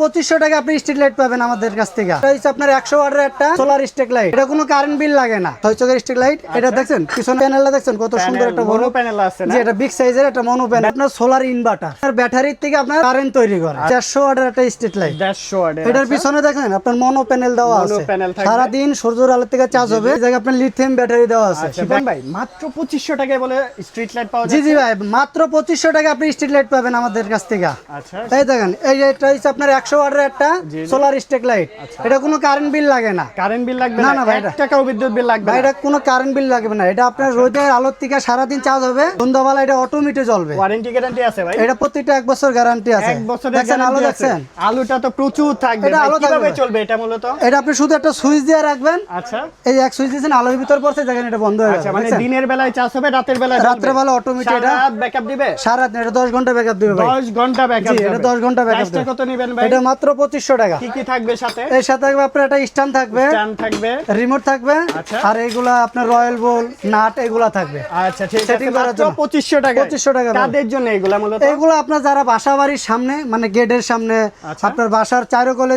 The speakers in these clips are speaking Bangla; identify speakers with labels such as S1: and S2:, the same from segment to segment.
S1: পঁচিশশো টাকা আপনি স্ট্রিট লাইট পাবেন আমাদের কাছ থেকে। এটা হচ্ছে আপনার একশো ওয়াটের একটা সোলার স্ট্রিট লাইট এটা কোনো কারেন্ট বিল লাগে না। ছয় চোখের স্ট্রিট লাইট এটা দেখছেন? পিছনে প্যানেলটা দেখছেন? কত সুন্দর একটা বড়।
S2: প্যানেল আছে
S1: যে এটা বিগ সাইজের একটা মনো প্যানেল আপনার সোলার ইনভার্টার ব্যাটারির থেকে আপনার কারেন্ট তৈরি করে। চারশো ওয়াটের একটা স্ট্রিট লাইট
S2: দেড়শো ওয়াটের
S1: এটার পিছনে দেখেন আপনার মনো প্যানেল দেওয়া আছে। সারাদিন সূর্যের আলো থেকে চার্জ হবে। জায়গায় আপনার লিথিয়াম ব্যাটারি দেওয়া আছে।
S2: আচ্ছা ভাই মাত্র পঁচিশশো টাকায় বলে স্ট্রিট লাইট পাওয়া
S1: জি
S2: যায়
S1: জি ভাই মাত্র পঁচিশশো টাকা আপনি স্ট্রিট লাইট পাবেন আমাদের কাছ থেকে।
S2: আচ্ছা।
S1: এই দেখেন এই এটা হচ্ছে আপনার একশো ওয়াটের একটা। সোলার স্ট্রিট লাইট এটা কোনো কারেন্ট বিল লাগে না।
S2: কারেন্ট বিল লাগবে
S1: না,
S2: না
S1: ভাই,
S2: টাকাও বিদ্যুৎ বিল লাগবে
S1: এটা কোনো কারেন্ট বিল লাগবে না। এটা আপনার রোদের আলোর থেকে সারাদিন চার্জ হবে। সন্ধ্যাবেলা এটা অটোমেটে জ্বলবে।
S2: ওয়ারেন্টি গ্যারান্টি আছে ভাই?
S1: এটা প্রত্যেকটা এক বছর গ্যারান্টি আছে।
S2: এক বছরের
S1: দেখছেন আলো দেখছেন?
S2: আলুটা তো প্রচুর থাকবে
S1: এটা আলো
S2: কীভাবে চলবে এটা মূলত?
S1: এটা আপনি শুধু একটা সুইচ দিয়ে রাখবেন।
S2: আচ্ছা।
S1: এই এক সুইচ দিয়েছেন আলোর ভিতর পড়ছে দেখেন এটা বন্ধ হয়ে
S2: আচ্ছা
S1: যাবে
S2: মানে দিনের বেলায় চার্জ হবে রাতের বেলায়
S1: রাত্রে বেলা automatic এটা-
S2: ব্যাকআপ দিবে?
S1: সারা রাত এটা দশ ঘণ্টা ব্যাকআপ দিবে ভাই।
S2: 10 ঘণ্টা ব্যাকআপ
S1: জি, এটা 10 ঘণ্টা backup দেবে।
S2: কত নেবেন ভাই?
S1: এটা মাত্র পঁচিশশো টাকা।
S2: কি কি থাকবে সাথে?
S1: এর সাথে থাকবে আপনার একটা স্ট্যান্ড থাকবে।
S2: স্ট্যান্ড থাকবে।
S1: রিমোট থাকবে।
S2: আচ্ছা।
S1: আর এগুলা আপনার রয়্যাল বোল নাট এগুলা থাকবে।
S2: আচ্ছা ঠিক আছে।
S1: করার জন্য।
S2: 2500 টাকা
S1: 2500 টাকা।
S2: কাদের জন্য এগুলা মূলত?
S1: এগুলো আপনার যারা বাসা বাড়ির সামনে মানে গেটের সামনে
S2: আচ্ছা।
S1: আপনার বাসার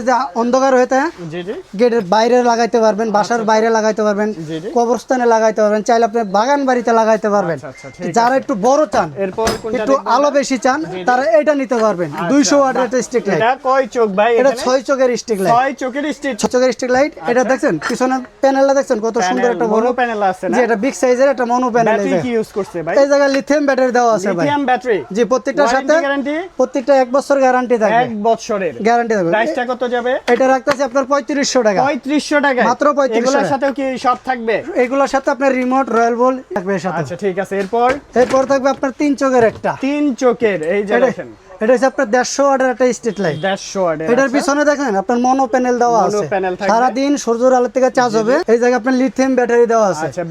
S1: যে অন্ধকার হয়ে থাকে
S2: জি জি।
S1: গেটের বাইরে লাগাইতে পারবেন বাসার বাইরে লাগাইতে পারবেন
S2: আচ্ছা।
S1: কবরস্থানে লাগাইতে পারবেন চাইলে আপনি বাগান বাড়িতে লাগাইতে পারবেন।
S2: আচ্ছা, আচ্ছা,
S1: যারা একটু বড় চান
S2: এরপর
S1: একটু আলো বেশি চান তারা এটা নিতে পারবেন।
S2: আচ্ছা,
S1: দুইশো ওয়াটের একটা স্টিক লাইট
S2: কয় চোখ ভাই
S1: এটা ছয় চোখের স্টিক লাইট
S2: ছয় চোখের
S1: ছয় চোখের স্টিক লাইট এটা দেখছেন? পিছনে প্যানেলটা দেখছেন? কত সুন্দর একটা বড়
S2: প্যানেল আছে না?
S1: এটা বিগ সাইজের একটা মনো প্যানেল
S2: ব্যাটারি কি ইউজ করছে ভাই?
S1: এই জায়গায় লিথিয়াম ব্যাটারি দেওয়া আছে ভাই।
S2: লিথিয়াম ব্যাটারি
S1: জি প্রত্যেকটার সাথে
S2: গ্যারান্টি
S1: প্রত্যেকটা এক বছর গ্যারান্টি থাকবে।
S2: এক বছরের।
S1: গ্যারান্টি থাকবে।
S2: প্রাইসটা কত যাবে?
S1: এটা রাখতেছে আপনার পঁয়ত্রিশশো টাকা।
S2: পঁয়ত্রিশশো টাকা
S1: মাত্র 3500
S2: এগুলোর। সাথেও কি সব থাকবে?
S1: এগুলোর সাথে আপনার রিমোট রয়্যাল বল থাকবে সাথে।
S2: আচ্ছা ঠিক আছে। এরপর?
S1: এরপর থাকবে আপনার তিন চোখের একটা।
S2: তিন চোখের এই যে দেখেন।
S1: এটা হচ্ছে আপনার দেড়শো ওয়াটের একটা স্ট্রিট লাইট।
S2: দেড়শো ওয়াটের
S1: এটার। পিছনে দেখেন আপনার মনো প্যানেল দেওয়া আছে। সারাদিন সূর্যের আলো থেকে চার্জ হবে। এই জায়গায় আপনার লিথিয়াম ব্যাটারি দেওয়া আছে।
S2: আচ্ছা,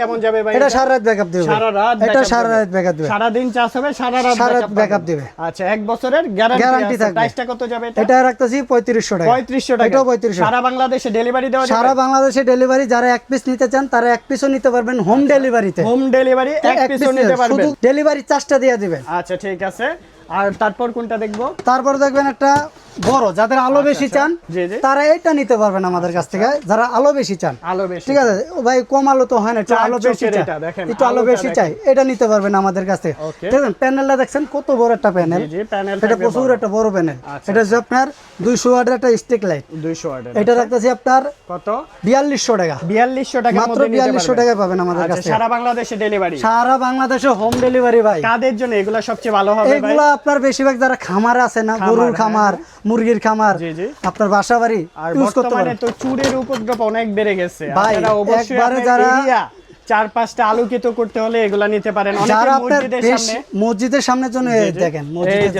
S2: কেমন যাবে ভাই?
S1: এটা? সারা রাত ব্যাকআপ দিবে।
S2: সারা রাত
S1: এটা সারা রাত ব্যাকআপ দিবে।
S2: সারাদিন চার্জ হবে সারা রাত
S1: সারা রাত দিবে।
S2: আচ্ছা এক বছরের গ্যারান্টি
S1: থাকবে।
S2: প্রাইসটা কত যাবে এটা?
S1: এটা রাখতেছি পঁয়ত্রিশশো টাকা।
S2: পঁয়ত্রিশশো টাকা।
S1: এটাও পঁয়ত্রিশশো।
S2: সারা বাংলাদেশে ডেলিভারি দেওয়া যাবে?
S1: সারা বাংলাদেশে ডেলিভারি যারা এক পিস নিতে চান তারা এক পিসও নিতে পারবেন হোম ডেলিভারিতে
S2: হোম ডেলিভারি এক পিসও নিতে পারবেন।
S1: শুধু ডেলিভারি চার্জটা দিয়ে দিবেন।
S2: আচ্ছা ঠিক আছে। আর তারপর কোনটা দেখব?
S1: তারপর দেখবেন একটা বড় যাদের আলো বেশি চান
S2: আচ্ছা, জি।
S1: তারা এটা নিতে পারবেন আমাদের কাছ থেকে যারা আলো বেশি চান।
S2: আলো বেশি
S1: ঠিক আছে? ভাই কম আলো তো হয় না একটু আলো বেশি চাই একটু আলো বেশি চাই এটা নিতে পারবেন আমাদের কাছ থেকে. দেখেন প্যানেলটা দেখছেন কত বড় একটা প্যানেল। এটা প্রচুর একটা বড় প্যানেল।
S2: আচ্ছা,
S1: এটা হচ্ছে আপনার দুইশো ওয়াটের একটা স্টিক লাইট
S2: দুইশো ওয়াটের
S1: এটা রাখতেছি আপনার
S2: কত?
S1: বিয়াল্লিশশো টাকা।
S2: বিয়াল্লিশশো টাকা
S1: মাত্র বিয়াল্লিশশো টাকায় পাবেন আমাদের কাছ
S2: আচ্ছা সারা বাংলাদেশে ডেলিভারি
S1: সারা বাংলাদেশে হোম ডেলিভারি ভাই।
S2: কাদের জন্য? এগুলা সবচেয়ে ভালো হবে
S1: এগুলা আপনার বেশিরভাগ যারা খামার আছে না গরুর
S2: হ্যাঁ,
S1: খামার মুরগির খামার। আপনার বাসা বাড়ি ইউজ করতে পারেন।
S2: তো চুরের উপদ্রব অনেক বেড়ে গেছে।
S1: ভাই, একবারে যারা-
S2: চার পাঁচটা আলোকিত করতে হলে এগুলা নিতে পারেন।
S1: যারা
S2: মসজিদের সামনে
S1: মসজিদের সামনের জন্য দেখেন
S2: মসজিদের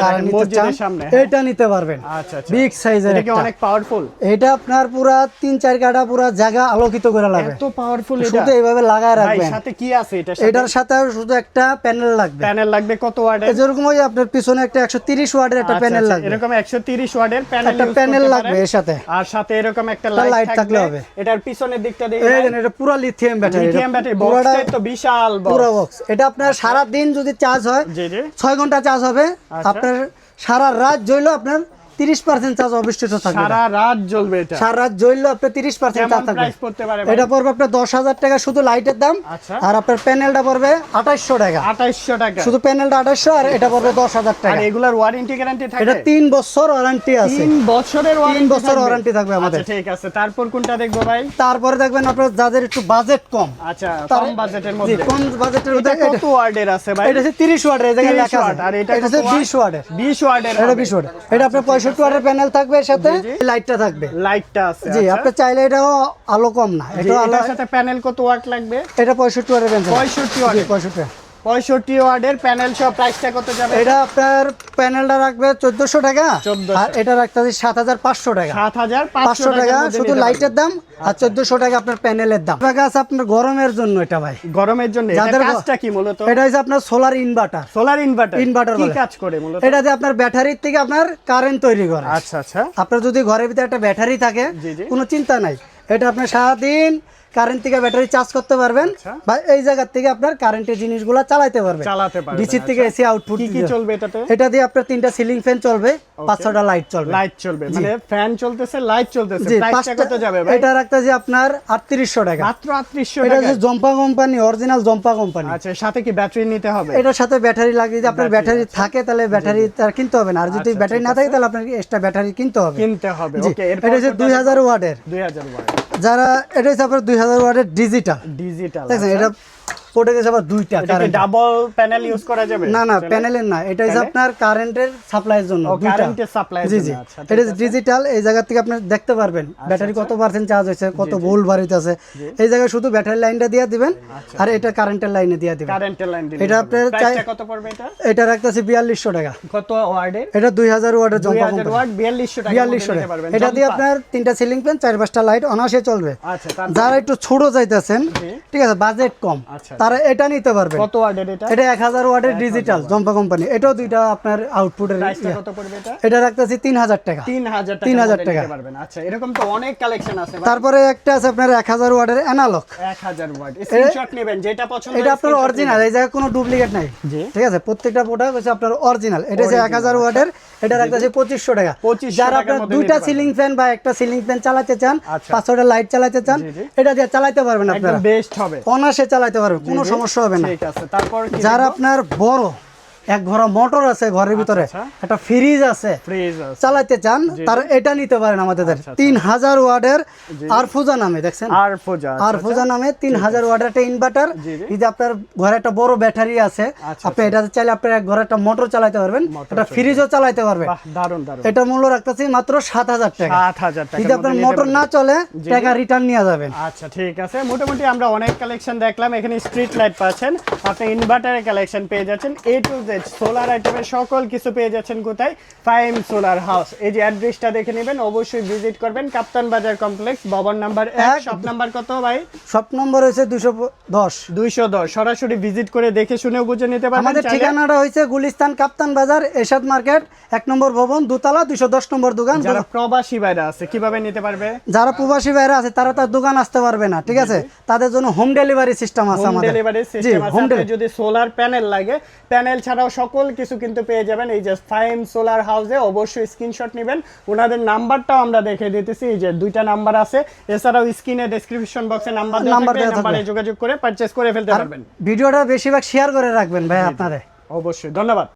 S2: সামনে, হ্যাঁ।
S1: এটা নিতে পারবেন।
S2: আচ্ছা আচ্ছা।
S1: বিগ সাইজের
S2: এটা অনেক পাওয়ারফুল
S1: এটা আপনার পুরা তিন চার কাটা পুরা জায়গা আলোকিত করে লাগবে।
S2: এত পাওয়ারফুল এটা।
S1: শুধু এইভাবে লাগায় রাখবেন।
S2: সাথে কি আছে এটা
S1: এটার সাথে শুধু একটা প্যানেল লাগবে।
S2: প্যানেল লাগবে কত ওয়াটের
S1: যেরকম ওই আপনার পিছনে একটা একশো তিরিশ ওয়াটের একটা প্যানেল
S2: আচ্ছা,
S1: লাগবে।
S2: এরকম 130 ওয়াটের প্যানেল
S1: একটা প্যানেল লাগবে এর সাথে।
S2: আর সাথে এরকম একটা লাইট থাকলে হবে। এটার পিছনের দিকটা দেখি
S1: দেখেন, এটা পুরো লিথিয়াম ব্যাটারি
S2: লিথিয়াম ব্যাটারি
S1: পুরোটা
S2: তো বিশাল
S1: পুরো
S2: বক্স
S1: বক্স এটা আপনার সারা দিন যদি চার্জ হয় ছয় ঘণ্টা চার্জ হবে।
S2: আচ্ছা।
S1: আপনার সারা রাত জ্বললো আপনার তিরিশ পার্সেন্ট চার্জ অবশিষ্ট থাকবে
S2: সারা রাত জ্বলবে এটা।
S1: সারা রাত জ্বললো আপনার তিরিশ পার্সেন্ট চার্জ থাকবে? এটা পড়বে আপনার দশ হাজার টাকা শুধু লাইটের দাম।
S2: আচ্ছা।
S1: আর আপনার প্যানেলটা পড়বে টাকা।
S2: 2800 টাকা।
S1: শুধু প্যানেলটা আর এটা পড়বে দশ হাজার টাকা।
S2: এগুলার ওয়ারেন্টি গ্যারান্টি থাকে
S1: এটা তিন বছর ওয়ারেন্টি আছে।
S2: তিন বছরের ওয়ারেন্টি
S1: বছর warranty থাকবে আমাদের।
S2: ঠিক আছে। তারপর কোনটা দেখব ভাই?
S1: তারপরে দেখবেন আপনার যাদের একটু বাজেট কম।
S2: আচ্ছা কম বাজেটের মধ্যে।
S1: কম বাজেটের মধ্যে
S2: কত ওয়ার্ডের আছে ভাই?
S1: এটা হচ্ছে তিরিশ ওয়াটের এই জায়গায় লেখা আছে।
S2: আর এটা
S1: হচ্ছে বিশ ওয়াটের
S2: 20 ওয়ার্ডের
S1: এটা বিশ ওয়াট এটা আপনার পঁয়ষট্টি ওয়াটের প্যানেল থাকবে এর সাথে? লাইটটা থাকবে।
S2: লাইটটা আছে
S1: জি
S2: আচ্ছা।
S1: আপনি চাইলে এটাও আলো কম না এটা
S2: আলোর সাথে প্যানেল কত ওয়াট লাগবে?
S1: এটা পঁয়ষট্টি ওয়াটের প্যানেল
S2: 65 ওয়াট
S1: পঁয়ষট্টি
S2: পঁয়ষট্টি ওয়ার্ডের প্যানেল সহ প্রাইসটা কত যাবে?
S1: এটা আপনার প্যানেলটা রাখবে চোদ্দশো টাকা আর এটা রাখতে হবে সাত পাঁচশো টাকা।
S2: সাত হাজার
S1: পাঁচশো
S2: পাঁচশো
S1: টাকা
S2: টাকা
S1: শুধু লাইটের দাম আর চোদ্দশো টাকা আপনার প্যানেলের দাম। টাকা আছে আপনার গরমের জন্য এটা ভাই।
S2: গরমের জন্য।
S1: যাদের
S2: কাজটা কি মূলত?
S1: এটা হচ্ছে আপনার solar inverter
S2: solar inverter
S1: Inverter
S2: কি। কাজ করে মূলত?
S1: এটাতে আপনার ব্যাটারির থেকে আপনার কারেন্ট তৈরি করে।
S2: আচ্ছা আচ্ছা।
S1: আপনার যদি ঘরের ভিতরে একটা ব্যাটারি থাকে। কোনো চিন্তা নাই। এটা আপনার সারাদিন কারেন্ট থেকে ব্যাটারি চার্জ করতে পারবেন
S2: আচ্ছা।
S1: বা এই জায়গার থেকে আপনার কারেন্টের জিনিসগুলো চালাতে পারবেন।
S2: চালাতে পারবেন
S1: ডিসি থেকে এসি আউটপুট
S2: কি কি চলবে এটাতে?
S1: এটা দিয়ে আপনার তিনটা সিলিং ফ্যান চলবে পাঁচ ছটা লাইট চলবে।
S2: লাইট চলবে মানে ফ্যান চলতেছে লাইট চলতেছে। প্রাইসটা কত যাবে ভাই?
S1: এটা রাখতেছে আপনার আটত্রিশশো টাকা।
S2: মাত্র 3800 টাকা এটা
S1: হচ্ছে জম্পা কোম্পানি অরিজিনাল জম্পা কোম্পানি
S2: আচ্ছা সাথে কি ব্যাটারি নিতে হবে?
S1: এটার সাথে ব্যাটারি লাগিয়ে যদি আপনার ব্যাটারি থাকে তাহলে ব্যাটারি তার কিনতে হবে না। আর যদি
S2: আচ্ছা,
S1: ব্যাটারি না থাকে তাহলে আপনাকে এক্সট্রা ব্যাটারি কিনতে হবে।
S2: কিনতে হবে ওকে
S1: এটা দুই হাজার ওয়াটের।
S2: 2000 ওয়াট।
S1: যারা এটা হচ্ছে আপনার দুই হাজার ওয়াটের ডিজিটাল
S2: ডিজিটাল
S1: এটা পড়ে গেছে আবার দুইটা।
S2: ডাবল প্যানেল ইউজ করা যাবে?
S1: না না প্যানেলের না। এটা হচ্ছে আপনার কারেন্টের সাপ্লাইয়ের জন্য
S2: কারেন্টের সাপ্লাই
S1: জি জি।
S2: আচ্ছা
S1: এটা ডিজিটাল এই জায়গা থেকে আপনি দেখতে পারবেন। ব্যাটারি কত পার্সেন্ট চার্জ হয়েছে কত ভোল্ট বাড়িতেছে এই জায়গায় শুধু ব্যাটারি লাইনটা দিয়ে দিবেন আর এটা কারেন্টের লাইনে দিয়ে দিবেন।
S2: কারেন্টের লাইন দিলে
S1: এটা আপনার চাই-
S2: কত পড়বে এটা?
S1: এটা রাখতেছে বিয়াল্লিশশো টাকা।
S2: কত ওয়ার্ডের?
S1: এটা দুই হাজার ওয়াটের জম্পা
S2: 2000
S1: কোম্পানি
S2: ওয়াট 4200 টাকা।
S1: এটা দিয়ে আপনার তিনটা সিলিং ফ্যান চার পাঁচটা লাইট অনায়াসে চলবে।
S2: আচ্ছা
S1: যারা একটু ছোট চাইতেছেন ঠিক আছে বাজেট কম।
S2: আচ্ছা।
S1: তারা এটা নিতে পারবেন
S2: কত ওয়ার্ডের এটা?
S1: এটা এক হাজার ওয়াটের ডিজিটাল জম্পা কোম্পানি এটাও দুইটা আপনার আউটপুটের
S2: প্রাইসটা কত পড়বে এটা?
S1: এটা রাখতেছি তিন হাজার টাকা।
S2: 3000 টাকা
S1: 3000 টাকা।
S2: নিতে পারবেন। আচ্ছা এরকম তো অনেক কালেকশন আছে
S1: তারপরে একটা আছে আপনার এক হাজার ওয়াটের অ্যানালগ
S2: 1000 ওয়াট স্ক্রিনশট নেবেন যেটা পছন্দ
S1: এটা আপনার অরিজিনাল এই জায়গায় কোনো ডুপ্লিকেট নাই। ঠিক আছে? প্রত্যেকটা প্রোডাক্ট হচ্ছে আপনার অরিজিনাল এটা হচ্ছে এক হাজার ওয়াটের এটা রাখতেছি পঁচিশশো টাকা।
S2: 2500
S1: যারা আপনার দুইটা সিলিং ফ্যান বা একটা সিলিং ফ্যান চালাতে চান
S2: আচ্ছা।
S1: পাঁচশোটা লাইট চালাতে চান। এটা দিয়ে চালাতে পারবেন আপনারা।
S2: বেস্ট হবে।
S1: অনাসে চালাতে পারবেন কোনো সমস্যা হবে না। যারা আপনার বড় এক ঘোড়া মোটর আছে ঘরের ভিতরে
S2: আচ্ছা।
S1: একটা ফ্রিজ আছে। চালাতে চান তারা এটা নিতে পারেন আমাদের।
S2: আচ্ছা,
S1: তিন হাজার ওয়ার্ডের আরফুজা নামে দেখছেন?
S2: আর
S1: আরফুজা নামে তিন হাজার ওয়াটের একটা ইনভার্টার আপনার ঘরে একটা বড় ব্যাটারি আছে
S2: আচ্ছা,
S1: আপনি এটা চাইলে আপনার এক ঘরে একটা মোটর চালাতে পারবেন একটা ফ্রিজও চালাতে পারবেন। এটা মূল্য রাখতেছি মাত্র সাত হাজার টাকা।
S2: 7000 টাকা
S1: যদি আপনার মোটর না চলে টাকা রিটার্ন নিয়ে যাবেন।
S2: আচ্ছা ঠিক আছে। মোটামুটি আমরা অনেক কালেকশন দেখলাম। এখানে স্ট্রিট লাইট পাচ্ছেন। আপনি ইনভার্টারের কালেকশন পেয়ে যাচ্ছেন। এ টু জেড সোলার আইটেমের সকল কিছু পেয়ে যাচ্ছেন কোথায়? ফাইম সোলার হাউস এই যে অ্যাড্রেসটা দেখে নেবেন অবশ্যই ভিজিট করবেন। কাপ্তান বাজার কমপ্লেক্স ভবন নাম্বার এক। শপ নাম্বার কত ভাই?
S1: সব নম্বর হয়েছে দুশো দশ।
S2: দুইশো দশ। সরাসরি ভিজিট করে দেখে শুনেও বুঝে নিতে পারবেন
S1: আমাদের ঠিকানাটা হয়েছে গুলিস্তান কাপ্তান বাজার এরশাদ মার্কেট এক নম্বর ভবন দুতলা দুশো দশ নম্বর দোকান।
S2: যারা প্রবাসী বাইরে আছে কীভাবে নিতে পারবে?
S1: যারা প্রবাসী বাইরে আছে তারা তার দোকান আসতে পারবে না ঠিক আছে? তাদের জন্য হোম ডেলিভারি সিস্টেম আছে আমাদের।
S2: ডেলিভারি সিস্টেম আছে। যদি সোলার প্যানেল লাগে প্যানেল ছাড়াও সকল কিছু কিন্তু পেয়ে যাবেন। এই যে ফাইম সোলার হাউসে অবশ্যই স্ক্রিনশট নেবেন। ওনাদের নাম্বারটাও আমরা দেখে দিতেছি। এই যে দুইটা নাম্বার আছে। এছাড়াও স্ক্রিনে ডেসক্রিপশন বক্সে নাম্বার দেওয়া
S1: নাম্বার
S2: যোগাযোগ করে পারচেজ করে ফেলতে পারবেন।
S1: ভিডিওটা বেশিরভাগ শেয়ার করে রাখবেন ভাই আপনাদের
S2: অবশ্যই। ধন্যবাদ।